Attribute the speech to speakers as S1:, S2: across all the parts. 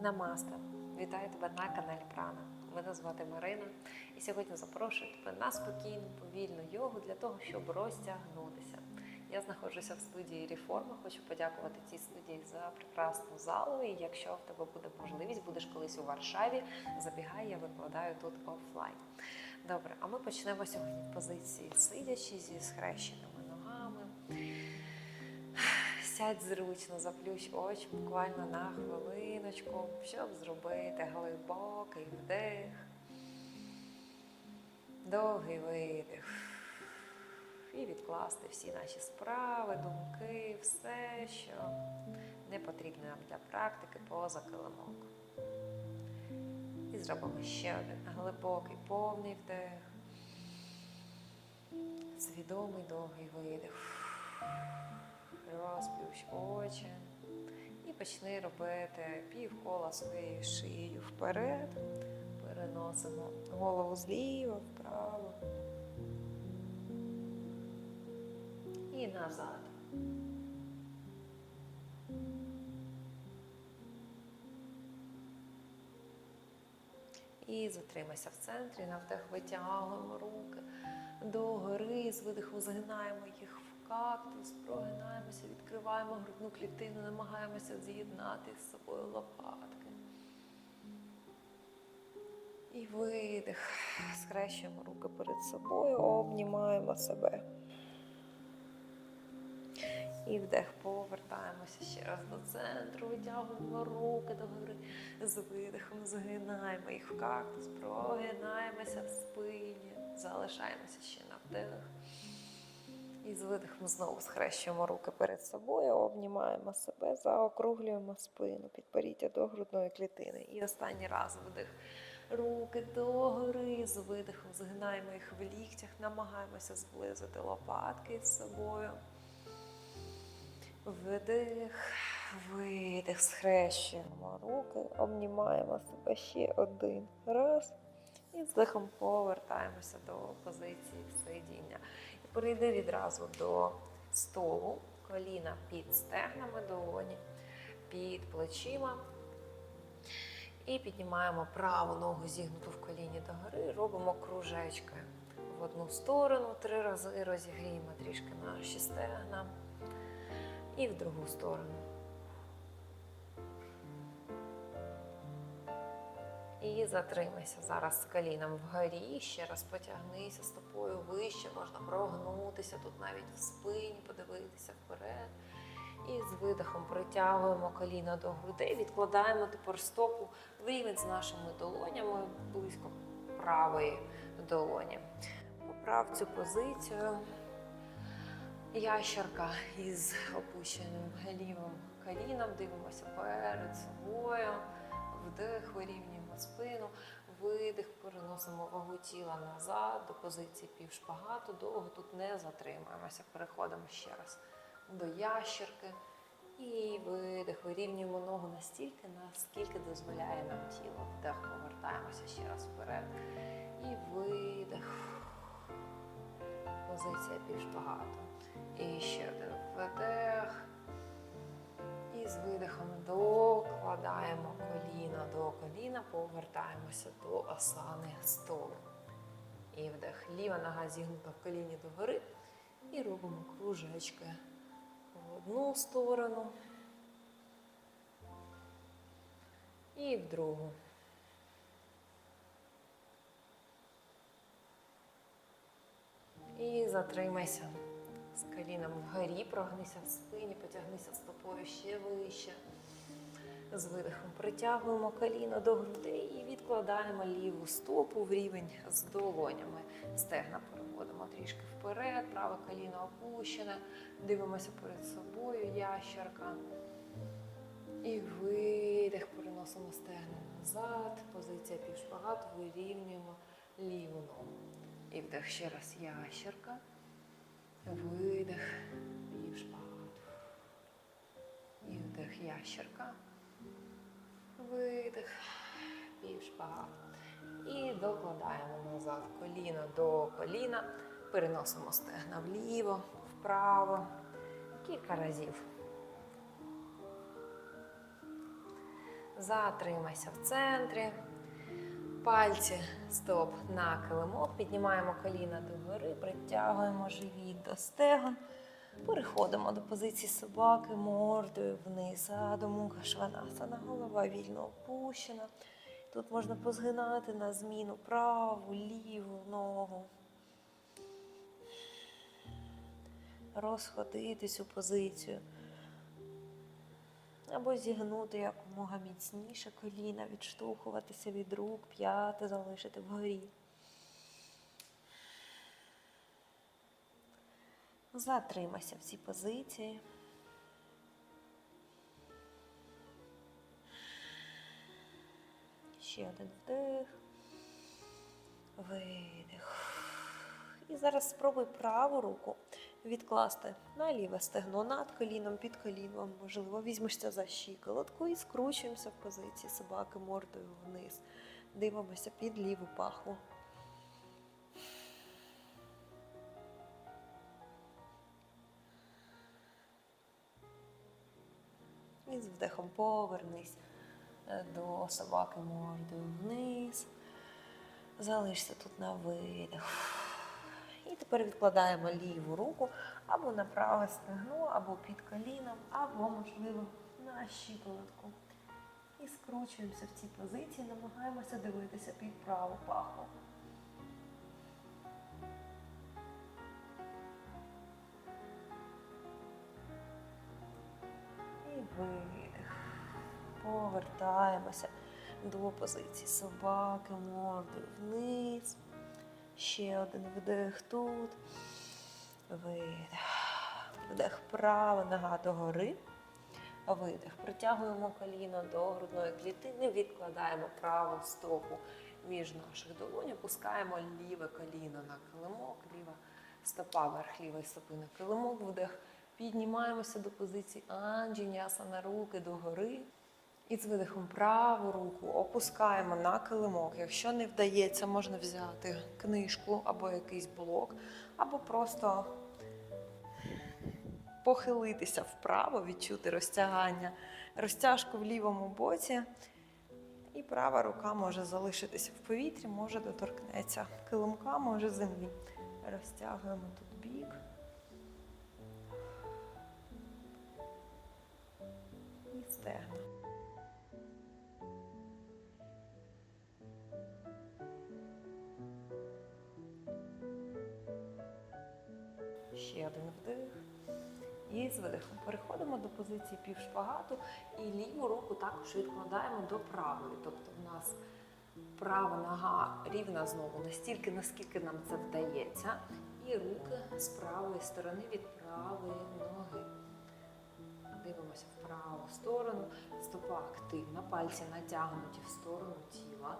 S1: Намасте! Вітаю тебе на каналі Прана. Мене звати Марина, і сьогодні запрошую тебе на спокійну, повільну йогу для того, щоб розтягнутися. Я знаходжуся в студії Реформа. Хочу подякувати цій студії за прекрасну залу. І якщо в тебе буде можливість, будеш колись у Варшаві, забігай, я викладаю тут офлайн. Добре, а ми почнемо сьогодні позиції сидячи зі схрещеними. Сядь зручно, заплющ очі буквально на хвилиночку, щоб зробити глибокий вдих, довгий видих. І відкласти всі наші справи, думки, все, що не потрібно нам для практики поза килимок. І зробимо ще один глибокий, повний вдих, свідомий довгий видих. Почни робити півкола своєю шиєю вперед. Переносимо голову зліва вправо і назад. І затримайся в центрі, на вдих витягуємо руки догори, з видихом згинаємо їх кактус, прогинаємося, відкриваємо грудну клітину, намагаємося з'єднати з собою лопатки. І видих. Скрещуємо руки перед собою, обнімаємо себе. І вдих, повертаємося ще раз до центру, витягуємо руки догори, з видихом згинаємо їх в кактус, прогинаємося в спині, залишаємося ще на вдих. І з видихом знову схрещуємо руки перед собою, обнімаємо себе, заокруглюємо спину, підперіття до грудної клітини. І останній раз вдих. Руки догори, з видихом згинаємо їх в ліктях, намагаємося зблизити лопатки з собою. Вдих, видих, схрещуємо руки, обнімаємо себе ще один раз. І з дихом повертаємося до позиції сидіння. І перейди відразу до столу, коліна під стегнами долоні, під плечима. І піднімаємо праву ногу зігнуту в коліні догори, робимо кружечки в одну сторону, три рази розігріємо трішки наші стегна і в другу сторону. І затримайся зараз з коліном вгорі. Ще раз потягнися стопою вище, можна прогнутися тут навіть в спині, подивитися вперед. І з видихом притягуємо коліна до грудей, відкладаємо тепер стопу в рівень з нашими долонями близько правої долоні. Поправ цю позицію. Ящерка із опущеним лівим коліном, дивимося перед собою, вдих, вирівнюємо спину, видих, переносимо вагу тіла назад до позиції півшпагату, довго тут не затримуємося, переходимо ще раз до ящерки. І видих, вирівнюємо ногу настільки, наскільки дозволяє нам тіло. Вдих, повертаємося ще раз вперед. І видих. Позиція півшпагату. І ще один вдих. І з видихом докладаємо коліна до коліна, повертаємося до осани столу. І вдих. Ліва нога зігнута в коліні догори. І робимо кружечки в одну сторону. І в другу. І затримайся з коліном вгорі, прогнися в спині, потягнися стопою ще вище. З видихом притягуємо коліно до грудей і відкладаємо ліву стопу в рівень з долонями. Стегна переводимо трішки вперед, праве коліно опущене, дивимося перед собою, ящерка. І видих, переносимо стегна назад, позиція півшпагат, вирівнюємо ліву ногу. І вдих ще раз ящерка. Видих, ящерка. Видих, півшпагат. І докладаємо назад коліно до коліна. Переносимо стегна вліво, вправо. Кілька разів. Затримайся в центрі. Пальці стоп на килимок. Піднімаємо коліна догори, притягуємо живіт до стегон. Переходимо до позиції собаки мордою вниз, Адо Мукха Шванасана. Голова вільно опущена. Тут можна позгинати на зміну праву, ліву ногу. Розходитись у позицію. Або зігнути якомога міцніше коліна, відштовхуватися від рук, п'яти залишити вгорі. Затримайся в цій позиції. Ще один вдих. Видих. І зараз спробуй праву руку відкласти на ліве стегно над коліном, під коліном. Можливо, візьмешся за щиколотку і скручуємося в позиції собаки мордою вниз. Дивимося під ліву пахву. Вдихом повернись е, до собаки мордою вниз. Залишся тут на видих. І тепер відкладаємо ліву руку або на праве стегно, або під коліном, або, можливо, на щиколотку. І скручуємося в цій позиції, намагаємося дивитися під праву паху. Повертаємося до позиції собаки, мордою вниз. Ще один вдих тут. Видих. Вдих право, нога догори. Видих. Притягуємо коліно до грудної клітини, відкладаємо праву стопу між наших долонь, опускаємо ліве коліно на килимок, ліва стопа, верх лівої стопи на килимок, вдих. Піднімаємося до позиції анджіняса на руки догори. І з видихом праву руку опускаємо на килимок. Якщо не вдається, можна взяти книжку або якийсь блок, або просто похилитися вправо, відчути розтягання, розтяжку в лівому боці. І права рука може залишитися в повітрі, може доторкнеться килимка, може землі. Розтягуємо тут бік. І стегна. Переходимо до позиції півшпагату і ліву руку також відкладаємо до правої. Тобто в нас права нога рівна знову настільки, наскільки нам це вдається. І руки з правої сторони від правої ноги. Дивимося в праву сторону. Стопа активна, пальці натягнуті в сторону тіла.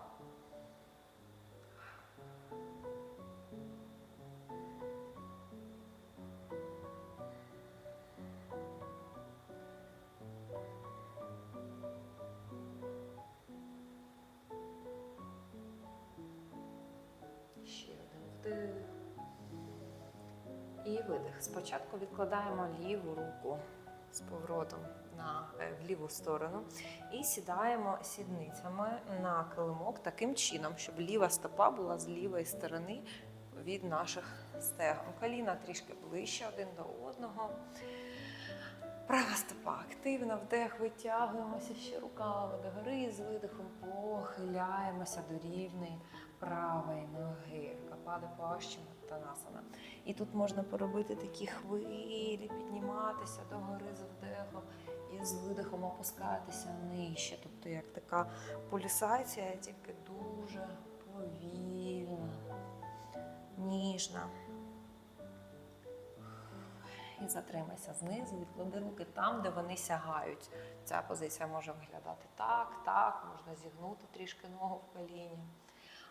S1: І видих. Спочатку відкладаємо ліву руку з поворотом на, е, в ліву сторону і сідаємо сідницями на килимок таким чином, щоб ліва стопа була з лівої сторони від наших стегон. Коліна трішки ближче один до одного. Права стопа активна, вдих, витягуємося ще руками догори, з видихом похиляємося до рівної правої ноги. Капади пащима танасана. І тут можна поробити такі хвилі, підніматися догори з вдихом і з видихом опускатися нижче. Тобто як така полісація, тільки дуже повільна, ніжна. І затримайся знизу, відклади руки там, де вони сягають. Ця позиція може виглядати так, так, можна зігнути трішки ногу в коліні,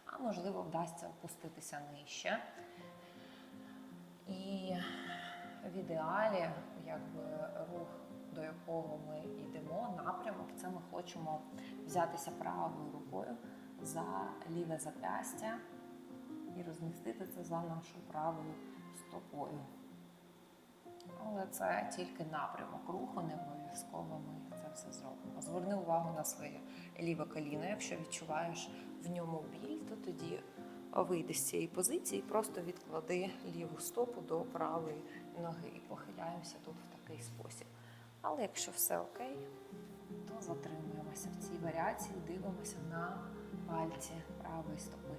S1: а можливо, вдасться опуститися нижче. І в ідеалі, якби рух, до якого ми йдемо, напрямок, це ми хочемо взятися правою рукою за ліве зап'ястя і розмістити це за нашою правою стопою. Але це тільки напрямок руху, не обов'язково ми це все зробимо. Зверни увагу на своє ліве коліно. Якщо відчуваєш в ньому біль, то тоді вийди з цієї позиції, просто відклади ліву стопу до правої ноги і похиляємося тут в такий спосіб. Але якщо все окей, то затримуємося в цій варіації, дивимося на пальці правої стопи.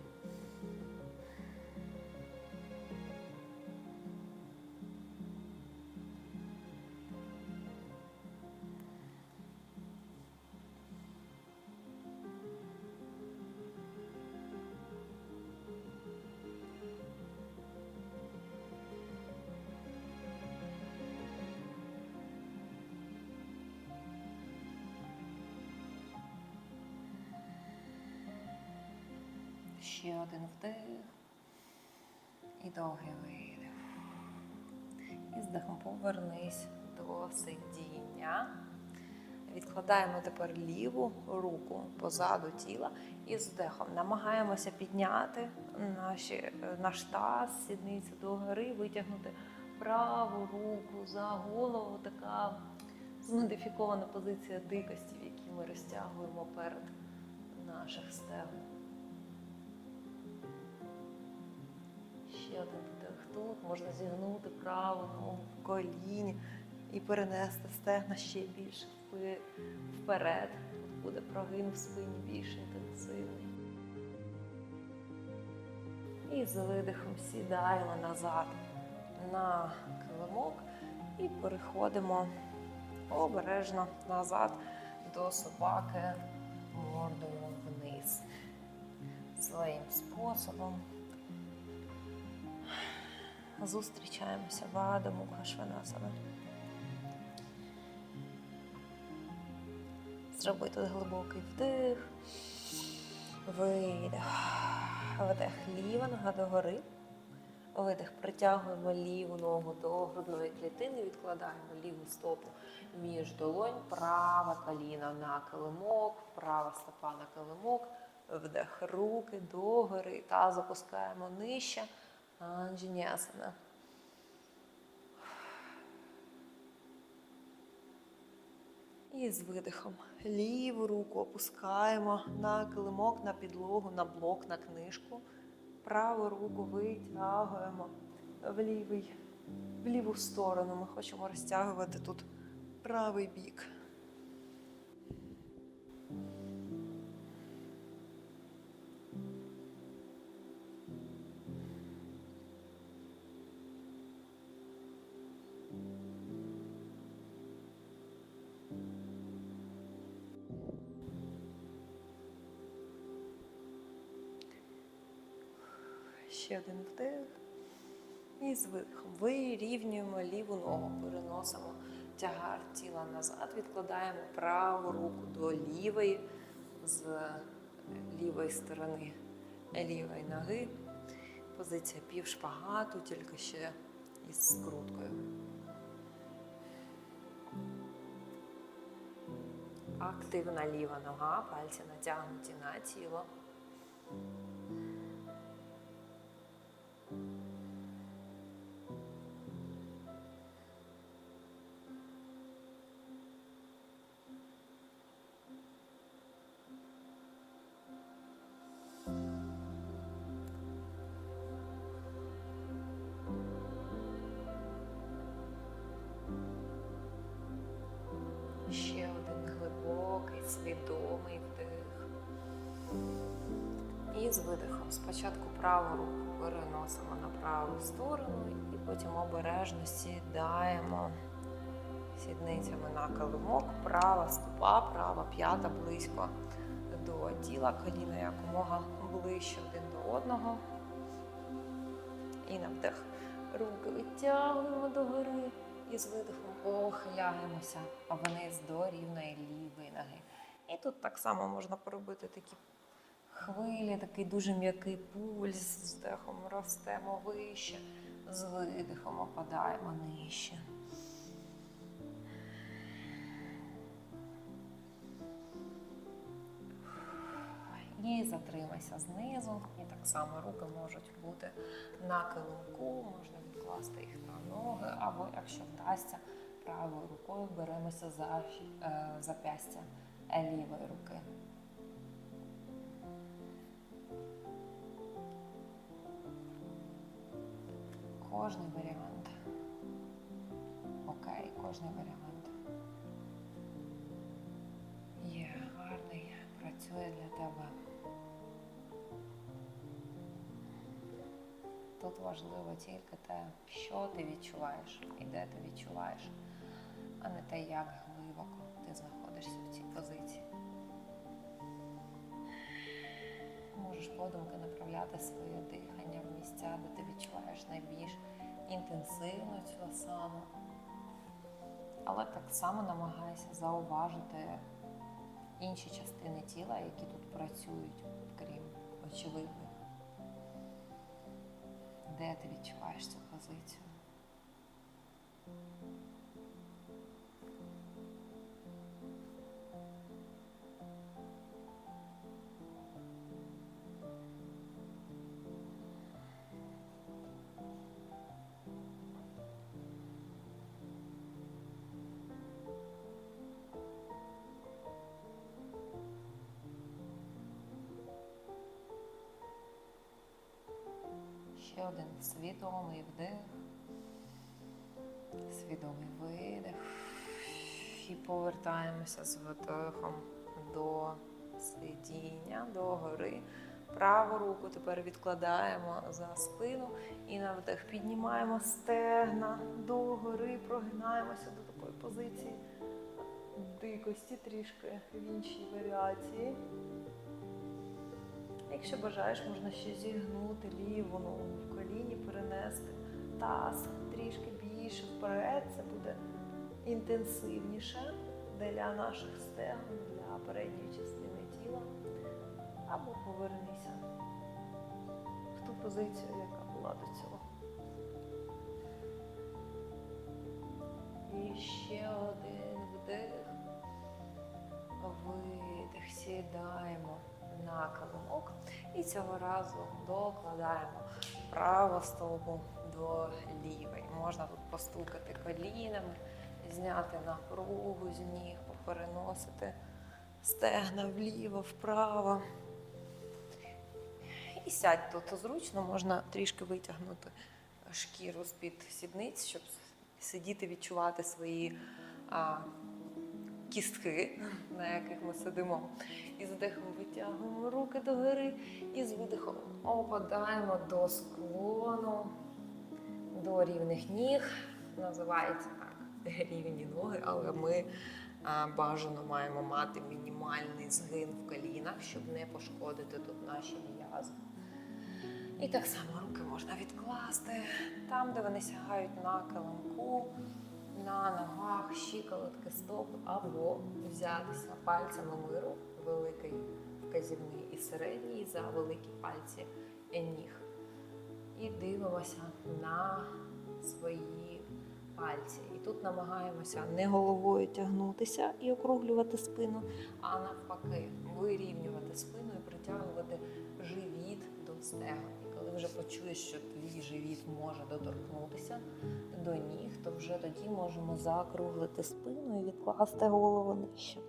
S1: Ще один вдих і довгий видих. І з дихом повернись до сидіння. Відкладаємо тепер ліву руку позаду тіла і з вдихом намагаємося підняти наші, наш таз, сідницю догори, витягнути праву руку за голову. Така змодифікована позиція дикості, в якій ми розтягуємо перед наших стегон. Ще один вдих тут. Можна зігнути праву ногу в коліні і перенести стегна ще більше вперед. Тут буде прогин в спині більш інтенсивний. І з видихом сідаємо назад на килимок і переходимо обережно назад до собаки мордою вниз. Своїм способом зустрічаємося в Адаму Хашванасана. Зроби тут глибокий вдих, видих, вдих ліва нога догори. Видих, притягуємо ліву ногу до грудної клітини, відкладаємо ліву стопу між долонь, праве коліно на килимок, права стопа на килимок, вдих. Руки догори та запускаємо нижче. Анджінясана. І з видихом ліву руку опускаємо на килимок, на підлогу, на блок, на книжку. Праву руку витягуємо в, лівий, в ліву сторону. Ми хочемо розтягувати тут правий бік. Ще один вдих. І з видихом вирівнюємо ліву ногу, переносимо тягар тіла назад, відкладаємо праву руку до лівої з лівої сторони лівої ноги. Позиція півшпагату, тільки ще із скруткою. Активна ліва нога, пальці натягнуті на тіло. Свідомий вдих. І з видихом спочатку праву руку переносимо на праву сторону і потім обережно сідаємо сідницями на килимок, права стопа, права п'ята близько до тіла, коліна якомога ближче один до одного. І на вдих. Руки витягуємо догори і з видихом похиляємося вниз до рівної лівої ноги. І тут так само можна поробити такі хвилі, такий дуже м'який пульс, з вдихом ростемо вище, з видихом опадаємо нижче. І затримайся знизу. І так само руки можуть бути на килимку, можна відкласти їх на ноги, або якщо вдасться, правою рукою беремося за е, зап'ястя лівої руки. Кожний варіант. Окей, кожний варіант. Є гарний, працює для тебе. Тут важливо тільки те, що ти відчуваєш і де ти відчуваєш, а не те, як глибоко ти знаходишся в цій позиції. Можеш подумки направляти своє дихання в місця, де ти відчуваєш найбільш інтенсивно цю асану. Але так само намагайся зауважити інші частини тіла, які тут працюють, крім очевидних. Де ти відчуваєш цю позицію? Один свідомий вдих, свідомий видих. І повертаємося з видихом до сидіння, до гори. Праву руку тепер відкладаємо за спину і на вдих піднімаємо стегна до гори, прогинаємося до такої позиції дикості трішки в іншій варіації. Якщо бажаєш, можна ще зігнути ліву ногу в коліні, перенести таз трішки більше вперед. Це буде інтенсивніше для наших стегон, для передньої частини тіла. Або повернися в ту позицію, яка була до цього. І ще один вдих. Видих, сідаємо на килимок і цього разу докладаємо праву стопу до лівої. Можна тут постукати колінами, зняти напругу з ніг, попереносити стегна вліво, вправо. І сядь тут зручно, можна трішки витягнути шкіру з-під сідниць, щоб сидіти, відчувати свої а, кістки, на яких ми сидимо. І з вдихом витягуємо руки догори, і з видихом опадаємо до склону, до рівних ніг. Називається так рівні ноги, але ми бажано маємо мати мінімальний згин в колінах, щоб не пошкодити тут наші м'язи. І так само руки можна відкласти там, де вони сягають на килимку, на ногах, щиколотки, стоп, або взятися пальцями миру, великий вказівний і середній за великі пальці ніг. І дивимося на свої пальці. І тут намагаємося не головою тягнутися і округлювати спину, а навпаки, вирівнювати спину і притягувати живіт до стегон. Вже почуєш, що твій живіт може доторкнутися до ніг, то вже тоді можемо закруглити спину і відкласти голову нижче.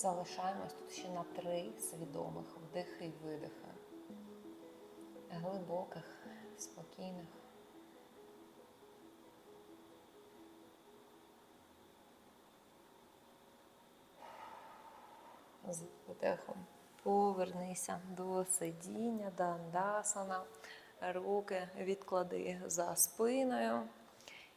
S1: Залишаємось тут ще на три свідомих вдихи і видихи. Глибоких, спокійних. З вдихом повернися до сидіння, дандасана. Руки відклади за спиною.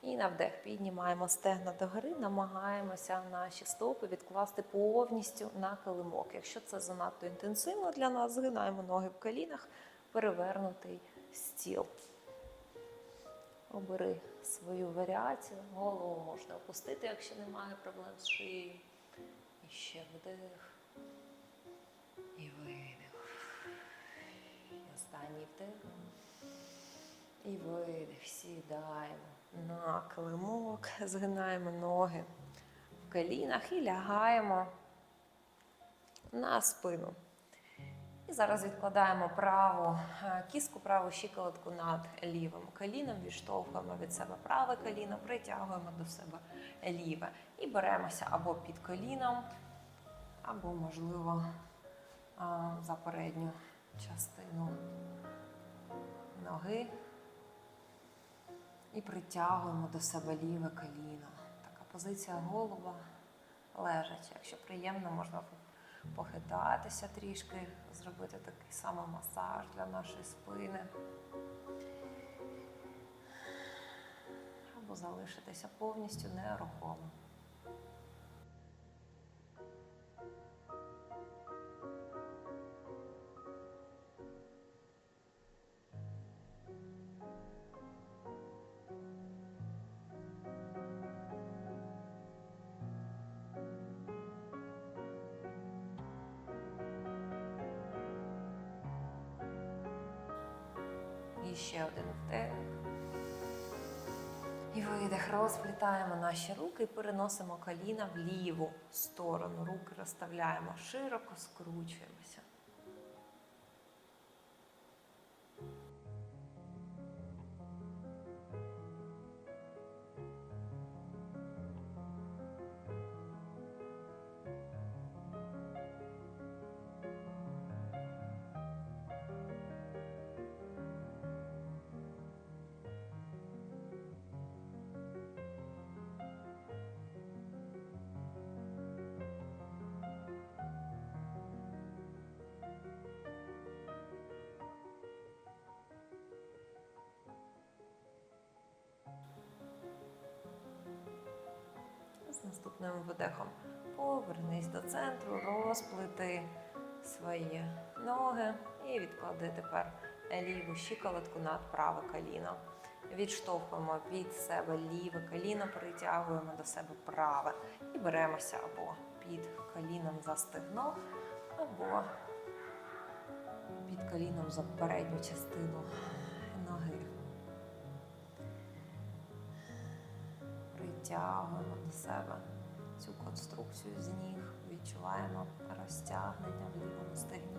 S1: І на вдих піднімаємо стегна догори, намагаємося наші стопи відкласти повністю на килимок. Якщо це занадто інтенсивно для нас, згинаємо ноги в колінах, перевернутий стіл. Обери свою варіацію. Голову можна опустити, якщо немає проблем з шиєю. І ще вдих. І видих. І останній вдих. І видих. Сідаємо на килимок, згинаємо ноги в колінах і лягаємо на спину. І зараз відкладаємо праву е, кіску, праву щиколотку над лівим коліном, відштовхуємо від себе праве коліно, притягуємо до себе ліве. І беремося або під коліном, або, можливо, а, за передню частину ноги. І притягуємо до себе ліве коліно. Така позиція голова лежача. Якщо приємно, можна похитатися трішки, зробити такий самомасаж для нашої спини. Або залишитися повністю нерухомо. І ще один вдих. І видих. Розплітаємо наші руки і переносимо коліна в ліву сторону. Руки розставляємо широко, скручуємося. Наступним видихом. Повернись до центру, розплити свої ноги і відклади тепер ліву щиколотку над праве коліно. Відштовхуємо від себе ліве коліно, притягуємо до себе праве. І беремося або під коліном за стегно, або під коліном за передню частину Притягуємо до себе цю конструкцію з ніг, відчуваємо розтягнення в лівому стегні.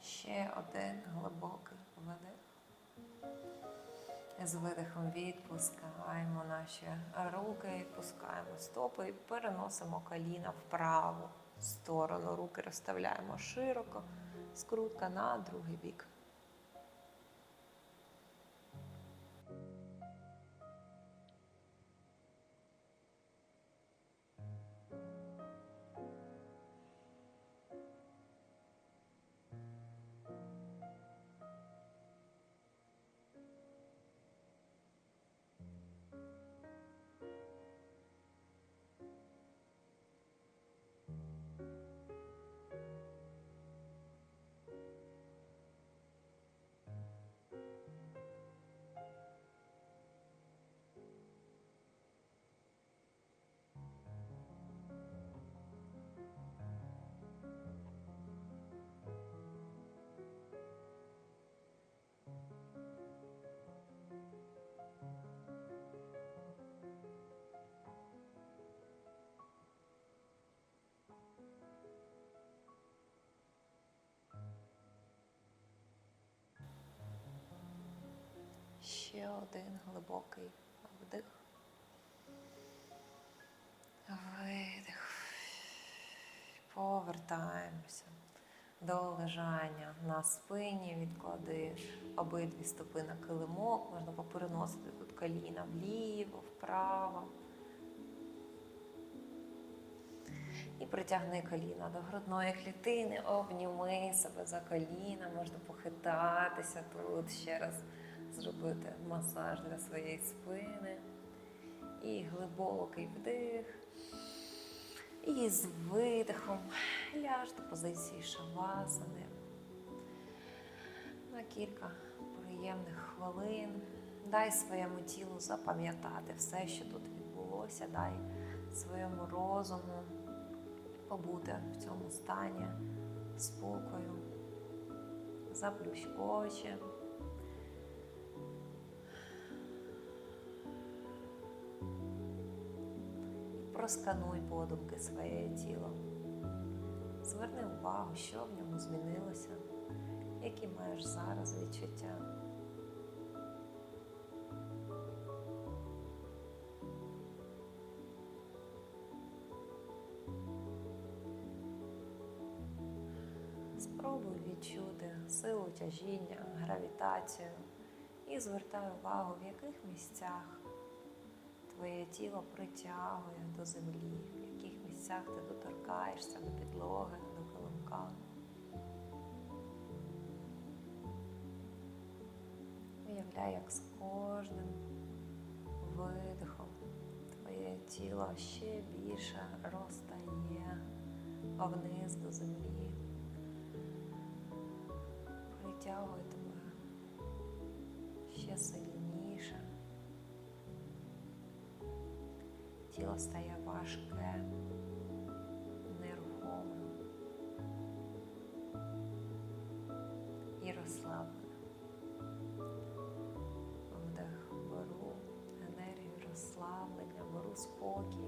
S1: Ще один глибокий видих. З видихом відпускаємо наші руки, відпускаємо стопи і переносимо коліна в праву сторону. Руки розставляємо широко, скрутка на другий бік. Один глибокий вдих. Видих. Повертаємося до лежання на спині. Відклади обидві стопи на килимок. Можна попереносити тут коліна вліво, вправо. І притягни коліна до грудної клітини, обніми себе за коліна, можна похитатися тут, ще раз зробити масаж для своєї спини. І глибокий вдих. І з видихом ляж до позиції шавасани. На кілька приємних хвилин. Дай своєму тілу запам'ятати все, що тут відбулося. Дай своєму розуму побути в цьому стані спокою. Заплющ очі. Проскануй подумки своє тіло. Зверни увагу, що в ньому змінилося, які маєш зараз відчуття. Спробуй відчути силу тяжіння, гравітацію і звертай увагу, в яких місцях твоє тіло притягує до землі, в яких місцях ти доторкаєшся до підлоги, до килимка. Уявляй, як з кожним видихом твоє тіло ще більше розтає вниз до землі, притягує тебе ще сильніше. Тіло стає важке, нерухоме і розслаблене. Вдих беру енергію розслаблення, беру спокій,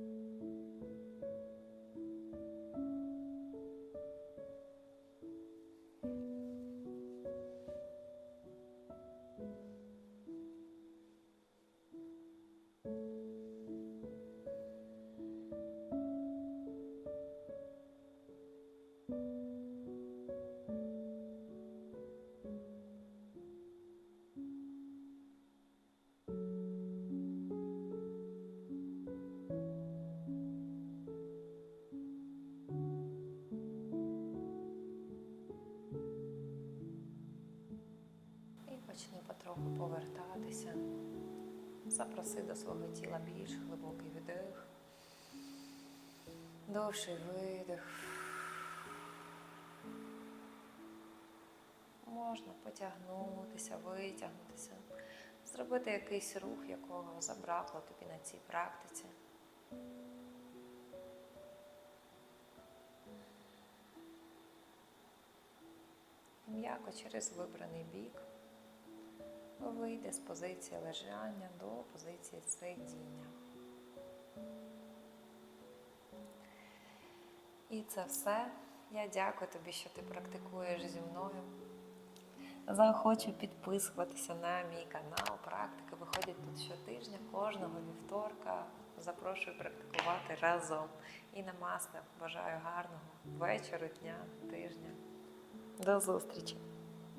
S1: повертатися. Запроси до свого тіла більш глибокий вдих. Довший видих. Можна потягнутися, витягнутися, зробити якийсь рух, якого забракло тобі на цій практиці. М'яко через вибраний бік вийде з позиції лежання до позиції сидіння. І це все. Я дякую тобі, що ти практикуєш зі мною. Заохочу підписуватися на мій канал. Практики виходять тут щотижня, кожного вівторка. Запрошую практикувати разом. І намасне. Бажаю гарного вечора, дня, тижня. До зустрічі!